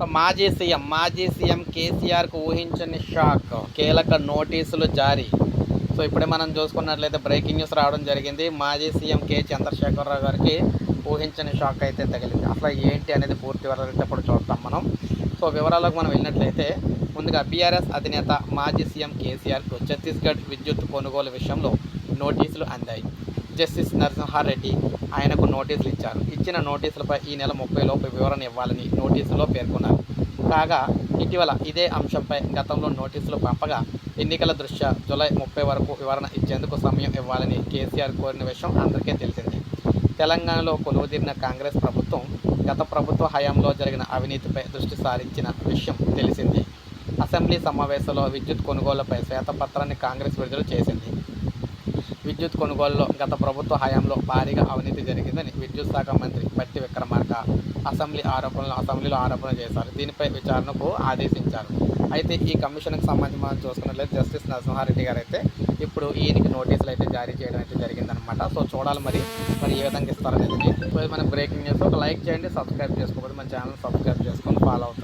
మాజీ సీఎం మాజీ సీఎం కేసీఆర్కు ఊహించని షాక్ కీలక నోటీసులు జారీ. సో ఇప్పుడే మనం చూసుకున్నట్లయితే బ్రేకింగ్ న్యూస్ రావడం జరిగింది. మాజీ సీఎం కె. చంద్రశేఖరరావు గారికి ఊహించని షాక్ అయితే తగిలింది. అసలు ఏంటి అనేది పూర్తి వివరాలు చూస్తాం మనం. సో వివరాలకు మనం వెళ్ళినట్లయితే ముందుగా బీఆర్ఎస్ అధినేత మాజీ సీఎం కేసీఆర్కు ఛత్తీస్గఢ్ విద్యుత్ కొనుగోలు విషయంలో నోటీసులు అందాయి. జస్టిస్ నరసింహారెడ్డి ఆయనకు నోటీసులు ఇచ్చారు. ఇచ్చిన నోటీసులపై ఈ నెల ముప్పై లోపు వివరణ ఇవ్వాలని నోటీసులో పేర్కొన్నారు. కాగా ఇటీవల ఇదే అంశంపై గతంలో నోటీసులు పంపగా ఎన్నికల దృష్ట్యా జూలై ముప్పై వరకు వివరణ ఇచ్చేందుకు సమయం ఇవ్వాలని కేసీఆర్ కోరిన విషయం అందరికీ తెలిసిందే. తెలంగాణలో కొలువుదీరిన కాంగ్రెస్ ప్రభుత్వం గత ప్రభుత్వ హయాంలో జరిగిన అవినీతిపై దృష్టి సారించిన విషయం తెలిసిందే. అసెంబ్లీ సమావేశంలో విద్యుత్ కొనుగోళ్ళపై శ్వేతపత్రాన్ని కాంగ్రెస్ విడుదల చేసింది. విద్యుత్ కొనుగోలులో గత ప్రభుత్వ హయాంలో భారీగా అవినీతి జరిగిందని విద్యుత్ శాఖ మంత్రి బట్టి విక్రమార్క అసెంబ్లీ ఆరోపణలు అసెంబ్లీలో ఆరోపణలు చేశారు. దీనిపై విచారణకు ఆదేశించారు. అయితే ఈ కమిషన్కి సంబంధించి మనం చూసుకున్నట్లయితే జస్టిస్ నరసింహారెడ్డి గారు అయితే ఇప్పుడు ఈయనకి నోటీసులు అయితే జారీ చేయడం అయితే జరిగిందనమాట సో చూడాలి మరి. మరి ఏ విధంగా ఇస్తారనేది. సో మన బ్రేకింగ్ న్యూస్. ఒక లైక్ చేయండి సబ్స్క్రైబ్ చేసుకోకపోతే మన ఛానల్ సబ్స్క్రైబ్ చేసుకొని ఫాలో అవుతుంది